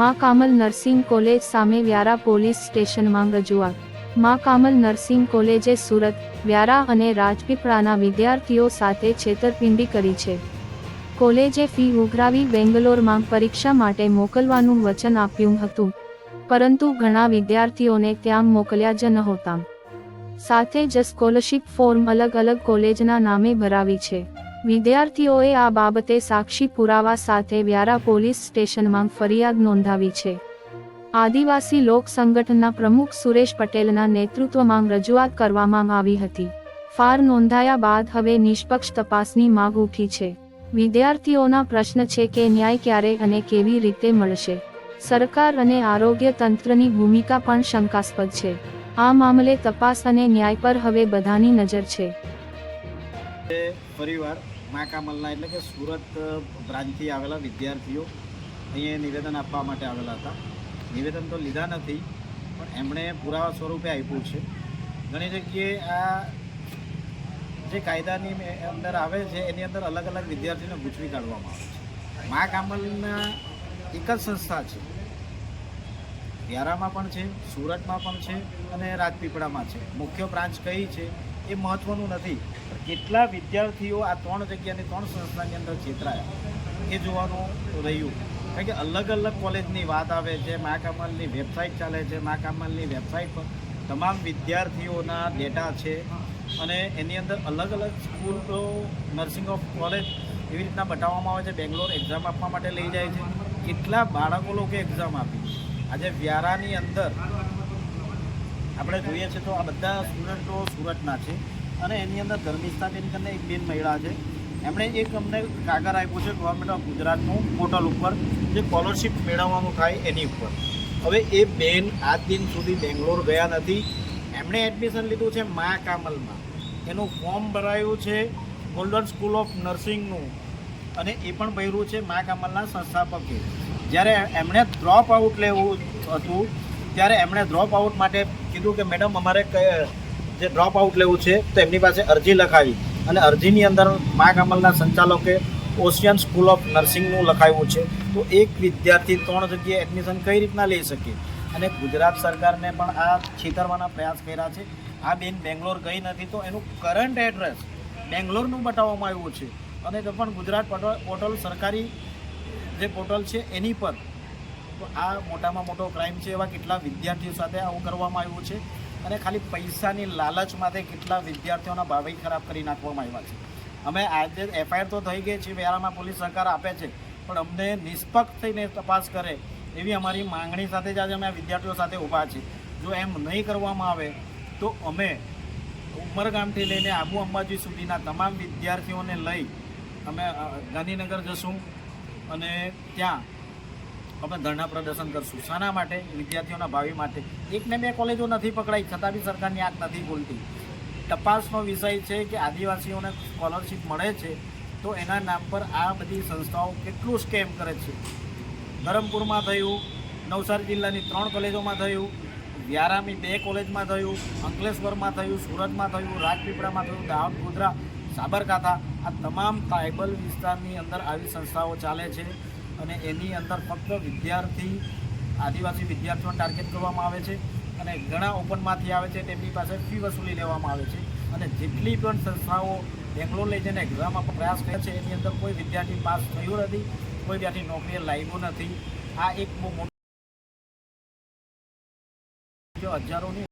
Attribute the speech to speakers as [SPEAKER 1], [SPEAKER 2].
[SPEAKER 1] મા Kamal nursing college સામે Vyara police સ્ટેશનમાં રજૂઆત. મા કામલ નર્સિંગ કોલેજે સુરત, વ્યારા અને રાજપીપળાના વિદ્યાર્થીઓ સાથે છેતરપિંડી કરી છે. કોલેજે ફી ઉઘરાવી બેંગ્લોરમાં પરીક્ષા માટે મોકલવાનું વચન આપ્યું હતું. પરંતુ ઘણા વિદ્યાર્થીઓને ત્યાં મોકલ્યા જ નહોતા. સાથે જ સ્કોલરશીપ ફોર્મ અલગ અલગ કોલેજના નામે ભરાવી છે. વિદ્યાર્થીઓએ આ બાબતે સાક્ષી પુરાવા સાથે વ્યારા પોલીસ સ્ટેશનમાં ફરિયાદ નોંધાવી છે. આદિવાસી લોક સંગઠનના પ્રમુખ સુરેશ પટેલના નેતૃત્વમાં રજૂઆત કરવામાં આવી હતી. ફાર નોંધાયા બાદ હવે નિષ્પક્ષ તપાસની માગ ઉઠી છે. વિદ્યાર્થીઓના પ્રશ્ન છે કે ન્યાય ક્યારે અને કેવી રીતે મળશે? સરકાર અને આરોગ્ય તંત્રની ભૂમિકા પણ શંકાસ્પદ છે. આ મામલે તપાસ અને ન્યાય પર હવે બધાની નજર છે.
[SPEAKER 2] એ ફરીવાર મા કામલના એટલે કે સુરત બ્રાન્ચથી આવેલા વિદ્યાર્થીઓ અહીંયા નિવેદન આપવા માટે આવેલા હતા. નિવેદન તો લીધા નથી, પણ એમણે પુરાવા સ્વરૂપે આપ્યું છે. ઘણી જગ્યાએ આ જે કાયદાની અંદર આવે છે, એની અંદર અલગ અલગ વિદ્યાર્થીઓને ગૂંચવી કાઢવામાં આવે છે. મા કામલના એક જ સંસ્થા છે. વ્યારામાં પણ છે, સુરતમાં પણ છે અને રાજપીપળામાં છે. મુખ્ય બ્રાન્ચ કઈ છે? એ મહત્વનું નથી. કેટલા વિદ્યાર્થીઓ આ ત્રણ જગ્યાની, ત્રણ સંસ્થાની અંદર છેતરાયા? એ જોવાનું રહ્યું. કારણ કે અલગ અલગ કોલેજની વાત આવે છે મા કામલની વેબસાઇટ ચાલે છે મા કામલની વેબસાઇટ પર તમામ વિદ્યાર્થીઓના ડેટા છે અને એની અંદર અલગ અલગ સ્કૂલો નર્સિંગ ઓફ કોલેજ એવી રીતના બતાવવામાં આવે છે, બેંગ્લોર એક્ઝામ આપવા માટે લઈ જાય છે. કેટલા બાળકો લોકો એક્ઝામ આપી? આજે વ્યારાની અંદર આપણે જોઈએ છે તો આ બધા સ્ટુડન્ટો સુરતના છે અને એની અંદર ધર્મિષ્ઠાબેન કરીને એક બેન મહિલા છે. એમણે એક અમને કાગળ આપ્યું છે ગવર્મેન્ટ ઓફ ગુજરાતનું પોર્ટલ ઉપર જે સ્કોલરશીપ મેળવવાનું થાય એની ઉપર. હવે એ બેન આજ દિન સુધી બેંગ્લોર ગયા નથી. એમણે એડમિશન લીધું છે મા કામલમાં. એનું ફોર્મ ભરાયું છે ગોલ્ડન સ્કૂલ ઓફ નર્સિંગનું અને એ પણ ભર્યું છે મા કામલના સંસ્થાપકે. જ્યારે એમણે ડ્રોપ આઉટ લેવું હતું ત્યારે એમણે ડ્રોપ આઉટ માટે કીધું કે, મેડમ, અમારે જે ડ્રોપ આઉટ લેવું છે, તો એમની પાસે અરજી લખાવી. અને અરજીની અંદર મા કમલના સંચાલકે ઓશિયન સ્કૂલ ઓફ નર્સિંગનું લખાવ્યું છે. તો એક વિદ્યાર્થી ત્રણ જગ્યાએ એડમિશન કઈ રીતના લઈ શકે? અને ગુજરાત સરકારને પણ આ છેતરવાના પ્રયાસ કર્યા છે. આ બેન બેંગ્લોર ગઈ નથી, તો એનું કરંટ એડ્રેસ બેંગ્લોરનું બતાવવામાં આવ્યું છે. અને તો પણ ગુજરાત પોર્ટલ સરકારી જે પોર્ટલ છે, એની પર આ મોટામાં મોટો ક્રાઇમ છે એવા કેટલા વિદ્યાર્થીઓ સાથે આવું કરવામાં આવ્યું છે અને ખાલી પૈસાની લાલચ માટે કેટલા વિદ્યાર્થીઓના ભાવિ ખરાબ કરી નાખવામાં આવ્યા છે. અમે આજે એફઆઈઆર તો થઈ ગઈ છે, વેરામાં પોલીસ સહકાર આપે છે, પણ અમને નિષ્પક્ષ થઈને તપાસ કરે એવી અમારી માંગણી સાથે જ આજે અમે વિદ્યાર્થીઓ સાથે ઊભા છીએ. જો એમ નહીં કરવામાં આવે તો અમે ઉમરગામથી લઈને આબુ અંબાજી સુધીના તમામ વિદ્યાર્થીઓને લઈ અમે ગાંધીનગર જશું અને ત્યાં અમે ધરણા પ્રદર્શન કરશું. શાના માટે? વિદ્યાર્થીઓના ભાવિ માટે? એકને બે કોલેજો નથી પકડાઈ, છતાં બી સરકારની આંખ નથી ખોલતી. તપાસનો વિષય છે કે આદિવાસીઓને સ્કોલરશિપ મળે છે, તો એના નામ પર આ બધી સંસ્થાઓ કેટલું સ્કેમ કરે છે? ધરમપુરમાં થયું, નવસારી જિલ્લાની ત્રણ કોલેજોમાં થયું, વ્યારામી બે કોલેજમાં થયું, અંકલેશ્વરમાં થયું, સુરતમાં થયું, રાજપીપળામાં થયું, દાહોદ, ગોધરા, સાબરકાંઠા, આ તમામ ટ્રાઇબલ વિસ્તારની અંદર આવી સંસ્થાઓ ચાલે છે. અને એની અંદર ફક્ત વિદ્યાર્થી, આદિવાસી વિદ્યાર્થીઓને ટાર્ગેટ કરવામાં આવે છે અને ઘણા ઓપનમાંથી આવે છે, તેમની પાસે ફી વસૂલી લેવામાં આવે છે. અને જેટલી પણ સંસ્થાઓ બેંગ્લોર લઈ જઈને એક્ઝામ પ્રયાસ કરે છે, એની અંદર કોઈ વિદ્યાર્થી પાસ થયું નથી, કોઈ ત્યાંથી નોકરીએ લાગ્યું નથી. આ એક બહુ મોટો હજારોની